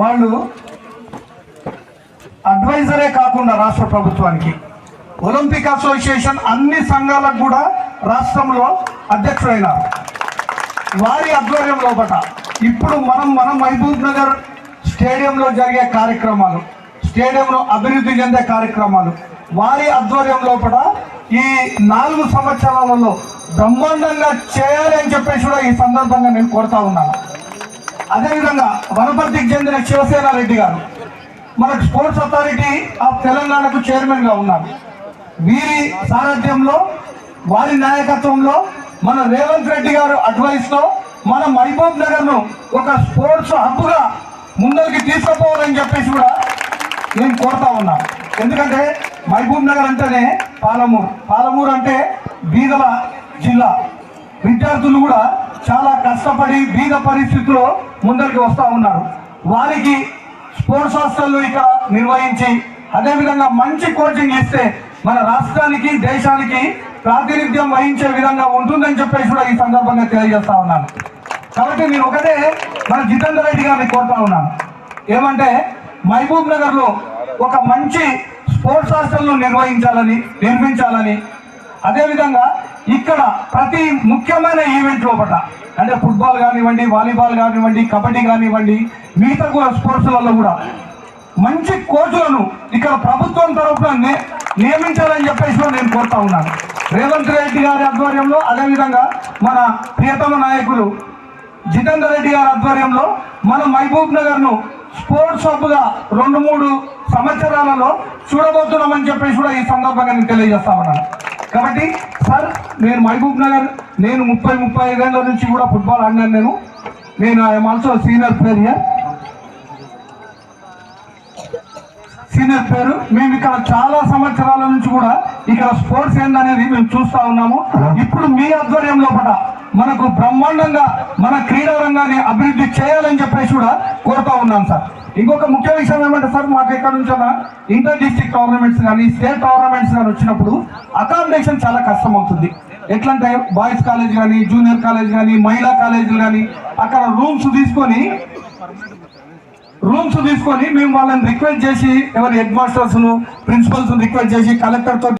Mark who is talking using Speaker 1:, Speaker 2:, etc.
Speaker 1: వాళ్ళు అడ్వైజరే కాకుండా రాష్ట్ర ప్రభుత్వానికి. ఒలింపిక్ అసోసియేషన్ అన్ని సంఘాలకు కూడా రాష్ట్రంలో అధ్యక్షుడైనారు. వారి ఆధ్వర్యం లోపట ఇప్పుడు మనం మన మహబూబ్ నగర్ స్టేడియంలో జరిగే కార్యక్రమాలు స్టేడియంలో అభివృద్ధి చెందే కార్యక్రమాలు వారి ఆధ్వర్యం లోపల ఈ నాలుగు సంవత్సరాలలో బ్రహ్మాండంగా చేయాలి అని చెప్పేసి కూడా ఈ సందర్భంగా నేను కోరుతా ఉన్నాను. అదేవిధంగా వనపర్తికి చెందిన శివసేన రెడ్డి గారు మనకు స్పోర్ట్స్ అథారిటీ ఆఫ్ తెలంగాణకు చైర్మన్గా ఉన్నారు. వీరి సారథ్యంలో వారి నాయకత్వంలో మన రేవంత్ రెడ్డి గారు అడ్వైస్లో మన మహబూబ్ నగర్ను ఒక స్పోర్ట్స్ హబ్గా ముందరికి తీసుకుపోవాలని చెప్పేసి కూడా నేను కోరుతా ఉన్నా. ఎందుకంటే మహబూబ్ నగర్ అంటేనే పాలమూరు. పాలమూరు అంటే బీదల జిల్లా. విద్యార్థులు కూడా చాలా కష్టపడి బీద పరిస్థితుల్లో ముందరికి వస్తూ ఉన్నారు. వారికి స్పోర్ట్స్ హాస్టల్ ఇక్కడ నిర్వహించి అదేవిధంగా మంచి కోచింగ్ ఇస్తే మన రాష్ట్రానికి దేశానికి ప్రాతినిధ్యం వహించే విధంగా ఉంటుందని చెప్పేసి కూడా ఈ సందర్భంగా తెలియజేస్తా ఉన్నాను. కాబట్టి నేను ఒకటే మన జితేందర్ రెడ్డి గారిని కోరుతా ఉన్నాను. ఏమంటే మహబూబ్ నగర్లో ఒక మంచి స్పోర్ట్స్ హాస్టల్ను నిర్వహించాలని నిర్మించాలని అదేవిధంగా ఇక్కడ ప్రతి ముఖ్యమైన ఈవెంట్ లోపల అంటే ఫుట్బాల్ కానివ్వండి వాలీబాల్ కానివ్వండి కబడ్డీ కానివ్వండి మిగతా కూడా స్పోర్ట్స్లలో కూడా మంచి కోచ్లను ఇక్కడ ప్రభుత్వం తరఫున నియమించాలని చెప్పేసి కూడా నేను కోరుతా ఉన్నాను. రేవంత్ రెడ్డి గారి ఆధ్వర్యంలో అదేవిధంగా మన ప్రియతమ నాయకులు జితేందర్ రెడ్డి గారి ఆధ్వర్యంలో మన మహబూబ్ నగర్ను స్పోర్ట్స్ హబ్గా రెండు మూడు సంవత్సరాలలో చూడబోతున్నామని చెప్పేసి కూడా ఈ సందర్భంగా నేను తెలియజేస్తా ఉన్నాను. కాబట్టి సార్ నేను మహబూబ్ నగర్ నేను ముప్పై ముప్పై ఐదేళ్ళ నుంచి కూడా ఫుట్బాల్ ఆడినాను నేను. నేను I'm also senior player senior పేరు మేము ఇక్కడ చాలా సంవత్సరాల నుంచి కూడా ఇక్కడ స్పోర్ట్స్ ఏందనేది మేము చూస్తా ఉన్నాము. ఇప్పుడు మీ ఆధ్వర్యం లోపల మనకు బ్రహ్మాండంగా మన క్రీడా రంగాన్ని అభివృద్ధి చేయాలని చెప్పేసి కూడా కోరుతా ఉన్నాను సార్. ఇంకొక ముఖ్య విషయం ఏమంటే సార్ మాకు ఎక్కడ నుంచి ఇంటర్ డిస్ట్రిక్ట్ టోర్నమెంట్స్ కానీ స్టేట్ టోర్నమెంట్స్ కానీ వచ్చినప్పుడు అకామిడేషన్ చాలా కష్టం అవుతుంది. ఎట్లంటే బాయ్స్ కాలేజ్ కానీ జూనియర్ కాలేజ్ కానీ మహిళా కాలేజీలు కానీ అక్కడ రూమ్స్ తీసుకొని రూమ్స్ తీసుకొని మేము వాళ్ళని రిక్వెస్ట్ చేసి ఎవరి హెడ్ మాస్టర్స్ను ప్రిన్సిపల్స్ను రిక్వెస్ట్ చేసి కలెక్టర్తో